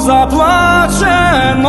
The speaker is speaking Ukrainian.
заплачено,